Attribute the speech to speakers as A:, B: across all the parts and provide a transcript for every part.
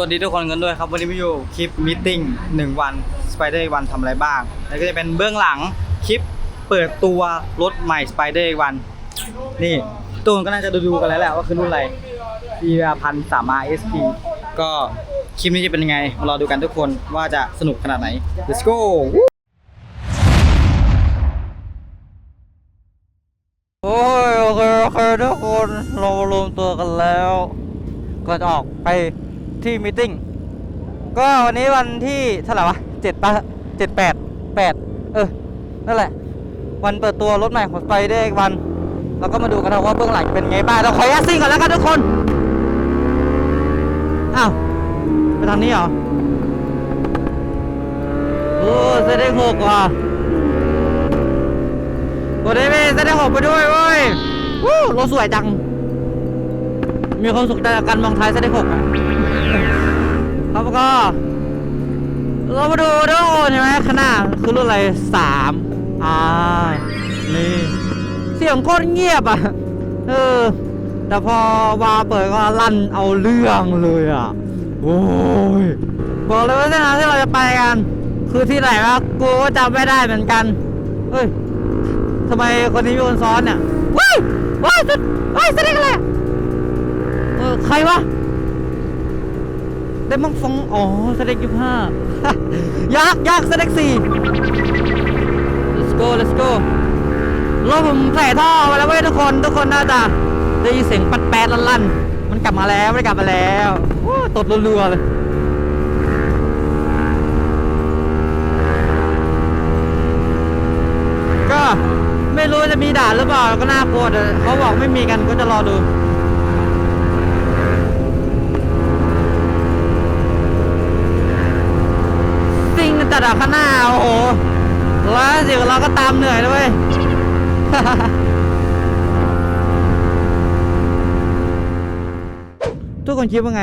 A: วัสดีทุกคนกันด้วยครับ วันนี้มาอยู่คลิปมิทติ้งหนึ่งวัน Spider วันทำอะไรบ้าง แล้วก็จะเป็นเบื้องหลังคลิปเปิดตัวรถใหม่ Spider วันนี่ตัวมันก็น่าจะดูๆกันแล้วแหละว่าคือรุ่นอะไร e พันสาม RSP ก็คลิปนี้จะเป็นยังไงมารอดูกันทุกคนว่าจะสนุกขนาดไหน let's go โอ้ยโอเคโอเคทุกคนเรารวมตัวกันแล้วก่อนออกไป ที่มิ팅ก็วันนี้วันที่เท่าไหร่วะเจ็ดปะเจ็ดแปดแปดเออนั่นแหละ วันเปิดตัวรถใหม่ของไปเดอร์วันเราก็มาดูกันนะว่าเบื้องหลังเป็นไงบ้างเราขออนุญาตซิ่งก่อนแล้วกันทุกคนอ้าวไปทางนี้เหรอโอ้เส้นได้หกว่ะโอ้ได้ไหมเส้นได้หกไปด้วยเว้ยวู้รถสวยจังมีความสุขจากการมองท้ายเส้นได้หกอะ ครับก็ เรามาดูทุกคนใช่ไหมข้างหน้าคือรุ่นอะไรสามอ่า นี่เสียงโคตรเงียบอะ เออ แต่พอวาเปิดก็ลั่นเอาเรื่องเลยอะ โอ้ย บอกเลยว่าเส้นทางที่เราจะไปกัน คือที่ไหนวะกูก็จำไม่ได้เหมือนกัน เฮ้ยทำไมคนนี้มีคนซ้อนเนี่ยว้ายว้ายสุดว้ายแสดอะไรเออใครวะ ได้มังฟงอ๋อแสดงยี่ห้ายักยักแสดงสี่ let's go let's go รถผมใส่ท่อมาแล้วเว้ยทุกคนทุกคนน่าจะได้ยินเสียงปัดแปดลั่นๆมันกลับมาแล้วมันกลับมาแล้วตดรัวๆเลยก็ไม่รู้จะมีด่านหรือเปล่าก็น่ากลัวแต่เขาบอกไม่มีกันก็จะรอดู ดอะข้างหน้าโอ้โหร้อยสิบเราก็ตามเหนื่อยด้วยทุกคนคิดว่าไง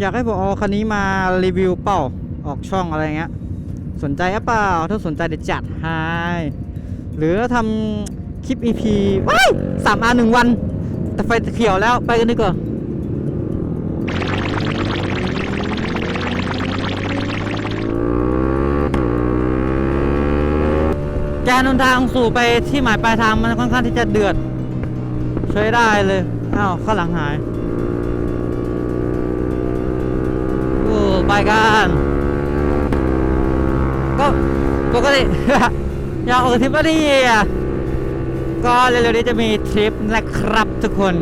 A: อยากให้ผมเอาคันนี้มารีวิวเป่าออกช่องอะไรเงี้ยสนใจหรือเปล่า ถ้าสนใจเดี๋ยวจัดให้หรือทำคลิป EP ว้ายสามอันหนึ่งวัน แต่ไฟเขียวแล้วไปกันดีกว่า การเดินทางสู่ไปที่หมายปลายทางมันค่อนข้างที่จะเดือดใช้ได้เลยอ้าวข้างหลังหายโอ้ไปกันก็ปกติอยากออกทริปก็ดีอะก็เร็วๆนี้จะมีทริปนะครับทุกคน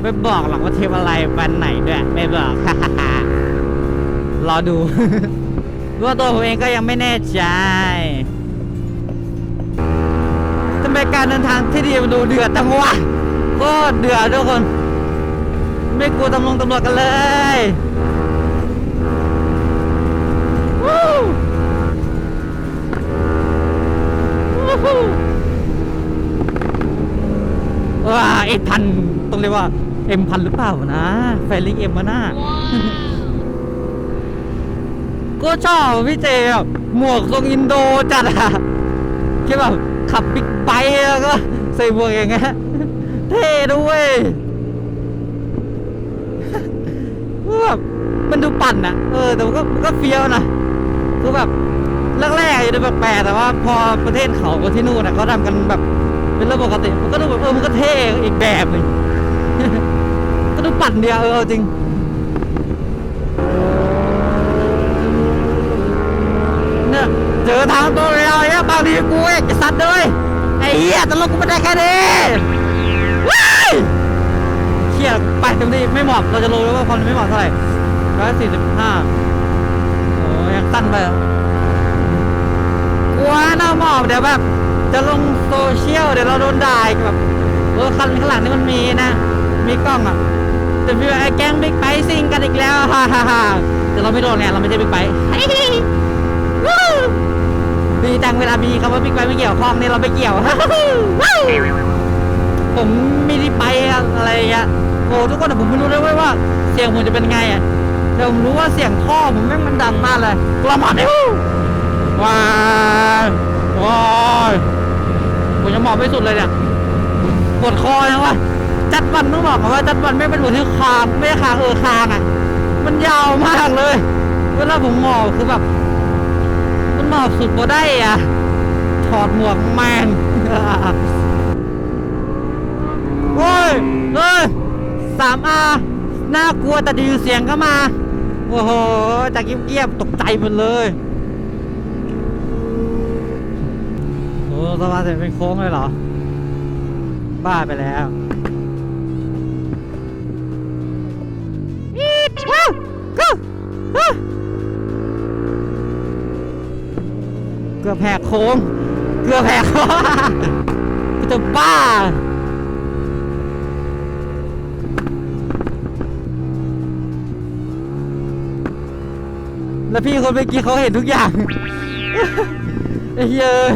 A: ไม่บอกหรอกว่าทริปอะไรวันไหนด้วย ไม่บอกรอดู เพราะว่าตัวผมเองก็ยังไม่แน่ใจทำไมการเดินทางที่ดีมันดูเดือดจังวะโคตรเดือดทุกคน ไม่กลัวตำรวจตำรวจกันเลยวู้วู้ฮู้ว้าเอ็พันต้องเรียกว่าเอ็มพันหรือเปล่านะ แฟนลิงเอ็มมาหน้า ก็ชอบพี่เจแบบหมวกทรงอินโดจัดอะคิดแบบขับบิ๊กไบค์แล้วก็ใส่หมวกอย่างเงี้ยเท่ด้วยแบบมันดูปั่นอะเออแต่มันก็มันก็เฟี้ยวนะคือแบบแรกๆอาจจะดูแปลกๆแต่ว่าพอประเทศเขากับที่นู่นอะเขาทำกันแบบเป็นเรื่องปกติมันก็ดูแบบเออมันก็เท่อีกแบบหนึงก็ดูปั่นเดียวเออจริง เจอทางตัวเราเนี่ยบางทีกูเองจะสัตว์เลยไอ้เหี้ยตลกกูไม่ได้แค่นี้ว้ายเขี่ยไปตรงนี้ไม่เหมาะเราจะรู้แล้วว่าความไม่เหมาะเท่าไหร่ร้อยสี่สิบห้าโอ้ยังสั้นไปกลัวหน้าหมอบเดี๋ยวแบบจะลงโซเชียลเดี๋ยวเราโดนด่าแบบเออคันข้างหลังนี่มันมีนะ มีกล้องอะจะมีไอ้แก๊งบิ๊กไบค์ซิ่งกันอีกแล้วฮ่าฮ่าฮ่าแต่เราไม่โดนไงเราไม่ใช่บิ๊กไบค์ ดีจังเวลามีคำว่าบิ๊กไบค์ไม่เกี่ยวข้องเนี่ยเราไม่เกี่ยววู้ผมไมีที่ไปอะไรอย่างเงี้ยโอ้ทุกคนแต่ผมไม่รู้เลยเว้ยว่า เสียงผมจะเป็นไงอะแต่ผมรู้ว่าเสียงท่อผมแม่งมันดังมากเลยกระหม่อมดิว้ายว้ายผมจะหมอบไม่สุดเลยเนี่ยปวดคอนะวะจัดวันต้องบอกก่อนว่าจัดวันไม่เป็นบทที่คางไม่ใช่คางเออคางอะ มันยาวมากเลย เวลาผมหมอบคือแบบมันหม อบสุดบ่ได้อะ ถอดหมวกแมงโอ้ยเอ้ยสามอาน่ากลัวแต่ดีเสียงก็มา โอ้โหจากเงียบๆตกใจหมดเลยโอ้สะพานเสร็จเป็นโค้งเลยเหรอ บ้าไปแล้วอี๊ดว้าวกู กือบแหกโค้ง เกือบแหกโค้งกูจะบ้าแล้วพี่คนเมื่อกี้เขาเห็นทุกอย่างไอ้เหี้ยเอ้ย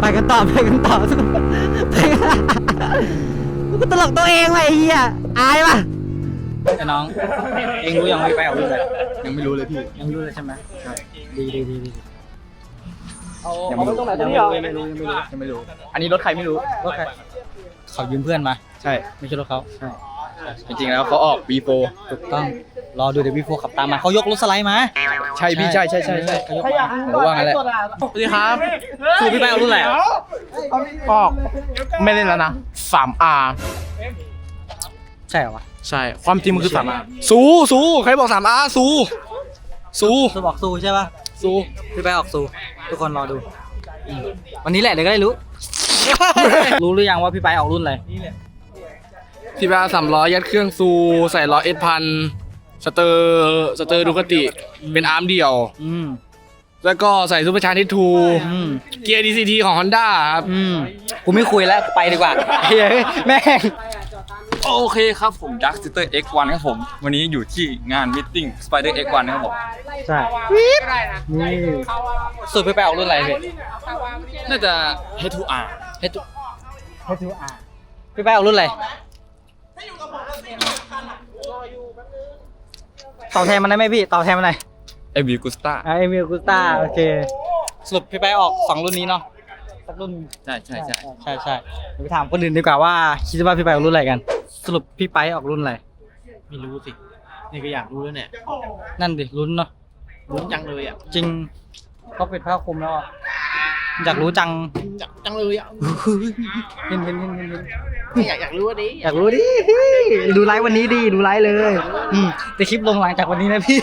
A: ไปกันต่อไปกันต่อไปกันกูตลกตัวเองว่ะไอ้เหี้ยอายว่ะ
B: ไอ้น้อง เองรู้ยังว่าพี่ไปเอารุ่นอะไร
C: ยังไม่รู้เลยพี่
B: ยังไม่รู้เลยใช่ไหม
A: ดีดีดีดี
B: ยังไม่รู้ยังไม่รู้ยังไม่รู้ยังไม่รู้
C: ยังไม่รู้ อันนี้รถใครไม่รู้
B: รถใคร เขายืมเพื่อนมา
C: ใช่
B: ไม่ใช่รถเขา
C: จริงๆแล้วเขาออก V4
B: ถูกต้อง รอดูเดี๋ยวพี่โฟขับตามมาเขายกรถสไลด์มา
C: ใช่พี่ใช่ใช่ใช่ใช่
B: เขายกมา
C: ผมว่างั้นแหละ
D: สวัสดีครับ
B: คือพี่ไปเอารุ่นอะไรอะ
D: ก็ไม่เล่นแล้วนะ 3R
B: ใช่เหรอวะ
D: ใช่ ความจริงมันคือ 3R
C: สูสูใครบอก 3R สูสู
B: ซูบอกซูใช่ปะ
C: สู
B: พี่ไปออกซูทุกคนรอดูอืมวันนี้แหละเดี๋ยวก็ได้รู้ รู้หรือยังว่าพี่ไปออกรุ่นอะไร
C: ที่บ้านสามล้อยัดเครื่องซู ใส่ล้อเอสพันสเตอร์สเตอร์ดูคติ เป็นอาร์มเดี่ยว
B: อืม
C: แล้วก็ใส่ซูเปอร์ชาร์จที่ทู
B: อืม
C: เกียร์ DCT ของ Honda ครับ
B: อืมกูไม่คุยแล้วไปดีกว่าเฮ้ยแม่ง
E: โอเคครับผม Dark Sister X1 ครับผม วันนี้อยู่ที่งาน Meeting Spider X1 ครับผม
B: ใช่นี่ สุดพี่ไปออกรุ่นอะไรพี่
E: น่าจะ H2R
B: เฮทูเฮทูอาร์พี่ไปออกรุ่นอะไรต่อแทนมันได้ไหมพี่ต่อแทนมันหน่อย
E: a v i g u s t a
B: อ่าเอมิลกุสตาโอเคสรุปพี่ไปออกสองรุ่นนี้เนาะสักรุ่น
E: ใช่ใช่ใช่
B: ใช่ใช่เดี๋ยวไปถามคนอื่นดีกว่าว่าคิดว่าพี่ไปออกรุ่นอะไรกัน สรุปพี่ไปออกรุ่นอะไร
D: ไม่รู้สิ นี่ก็อยากรู้แล้วเนี่ย
B: นั่นดิลุ้นเนาะ
D: รู้จังเลยอะ
B: จริงเขาปิดผ้าคลุมแล้วอะอยากรู้จัง
D: จังจังเลยอะ
B: เห็นเห็นเห็นเห็นเห็น
D: อยากอยากรู้ว่าดิ
B: อยากรู้ดิดูไลฟ์วันนี้ดีดูไลฟ์เลยอืมแต่คลิปลงหลังจากวันนี้นะพี่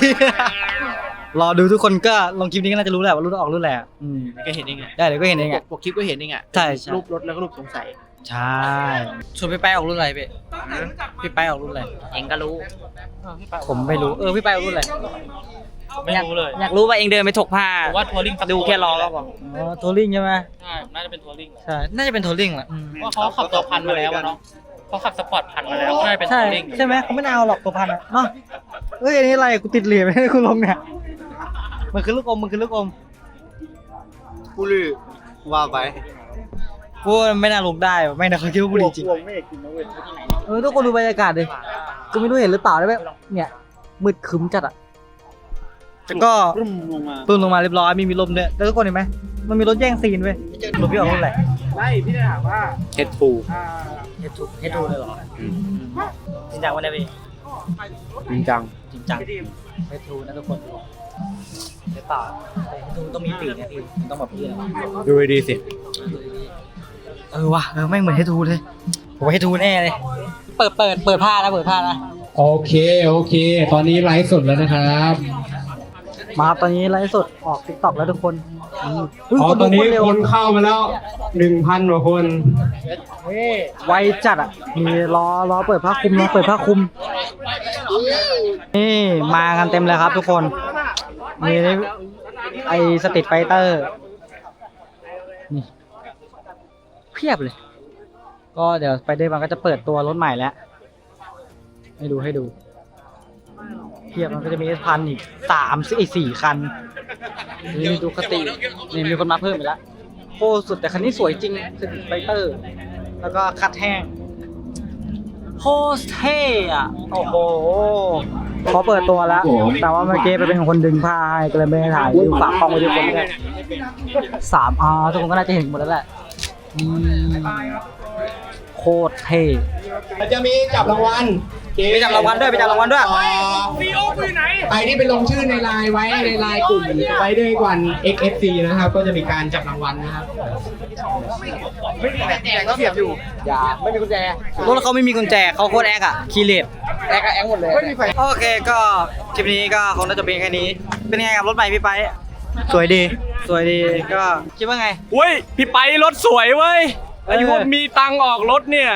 B: รอดูทุกคนก็ลงคลิปนี้ก็น่าจะรู้แหละว่ารุ่นออกรุ่นแหละอืม
D: ก็เห็นเองไง
B: ได้เดี๋ยวก็เห็นเองอะ
D: ปกคลิปก็เห็นเองอะ
B: ใช่ใช่
D: รูปรถแล้วก็รูปสงสัย
B: ใช่ชวนพี่ไปออกรุ่นอะไรพี่พี่ไปออกรุ่นอะไร
D: เองก็รู้
B: ผมไม่รู้เออพี่ไปออกรุ่นอะไร
D: ไม่รู้เลย
B: อยากรู้ว่าเองเดินไปถกผ้า
D: ว่าทัวริง
B: ดูแค่รอก็พออ๋อทัวริงใช่ไหม
D: ใช่น่าจะเป็นทัวริง
B: ใช่น่าจะเป็นทัวริงแหละอืม
D: ว่าเขาขับตัวพันมาแล้วอะเนาะเขาขับสปอร์ตพันมาแล้วน่าจะเป็น
B: ใช่
D: ทัวริง
B: ใช่ไหมเขาไม่น่าเอาหรอกตัวพันอะเนาะเอ้ยอันนี้อะไรกูติดเหรียญไม่ให้กูลงเนี่ยมันคือลูกอมมันคือลูกอม
C: กูลือว่าไป
B: กูว่าไม่น่าลงได้ว่ะไม่น่าเขาคิดว่าบุหรี่จริงเออทุกคนดูบรรยากาศดิกูไม่รู้เห็นหรือเปล่าได้ไหมเนี่ยมืดครึ้มจัดอะแล้วก็
D: รุ่มลงมา
B: ปืนลงมาเรียบร้อยมีมีลมด้วยแล้วทุกคนเห็นไหมมันมีรถแย่งซีนเว้ยรถพี่ออกรุ่นอะไร
D: ไม่พี่จะถามว่า
C: H2
B: เฮทูเฮทูเลยเหรอจริงจังวันนี้พี่
C: จริงจัง
B: จริงจังเฮทูนะทุกคนหรือเปล่าแต่เฮทูต้องมีปีกนะพี่มันต้องแบบนี้นะ
C: ดูดีสิ
B: เออว่ะเออแม่งเหมือนเฮทูเลยผมว่าเฮทูแน่เลย เปิดเปิดเปิดผ้านะเปิดผ้านะ
F: โอเคโอเค ตอนนี้ไลฟ์สดแล้วนะครับ
B: มาครับตอนนี้ไลฟ์สดออกติ๊กต็อกแล้วทุกคนอืมย
F: อ๋อ
B: คน
F: ต
B: ดู
F: อนนี้
B: เร็ว
F: คนเข้ามาแล้วหนึ่งพันกว่าคน
B: ไวจัดอะมีรอรอเปิดผ้าคลุมรอเปิดผ้าคลุมนี่มากันเต็มเลยครับทุกคนมีไอสติดไฟเตอร์นี่เพียบเลย ก็เดี๋ยวไปเดอร์มันก็จะเปิดตัวรถใหม่แล้วให้ดูให้ดูเพียบมันก็จะมีพันอีกสามสี่สี่คันนี่ดูคตินี่มีคนมาเพิ่มอีกแล้วโคตรสุดแต่คันนี้สวยจริงสติดไฟเตอร์ แล้วก็คัดแห้งโคตรเท่อะโอ้โหเพอเปิดตัวแล้ว แต่ว่าเมื่อกี้ไปเป็นคนดึงผ้าให้ก็เลยไม่ได้ถ่ายดูฝากกล้องไว้ทุกคนด้วยสามอาทุกคนก็น่าจะเห็นหมดแล้วแหละ โคโคตรเท่
F: มันจะมีจับรางวัล
B: ไปจับรางวัลด้วยไปจับรางวัลด้วย
F: ใครที่ไปลงชื่อในไลน์ไว้ในไลน์กลุ่มไปด้วยกัน XFC นะครับ ก็จะมีการจับรางวัลนะครับ
B: รถเขาไม่มีกุญแจเขาโคตรแอคอะคีเลตแอคอะแอคหมดเลยโอเคก็คลิปนี้ก็คงน่าจะเป็นแค่นี้ เป็นไงกับรถใหม่พี่ไปสวยดี สวยดีก็คิดว่าไง
D: เว้ยพี่ไปรถสวยเว้ย
B: เออ
D: ไอ้พวกมีตังค์ออกรถเนี่ย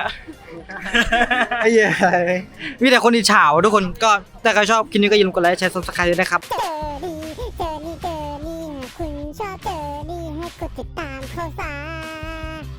B: ไอ้เหี้ยมีแต่คนอิจฉาวะทุกคนก็ถ้าใครชอบคลิปนี้ก็อย่าลืมกดไลค์แชร์ซับสไครต์ด้วยนะครับ
G: เจอดีเจอนี่เจอนี่หากคุณชอบเจอนี่ให้กดติดตามข่าวสาร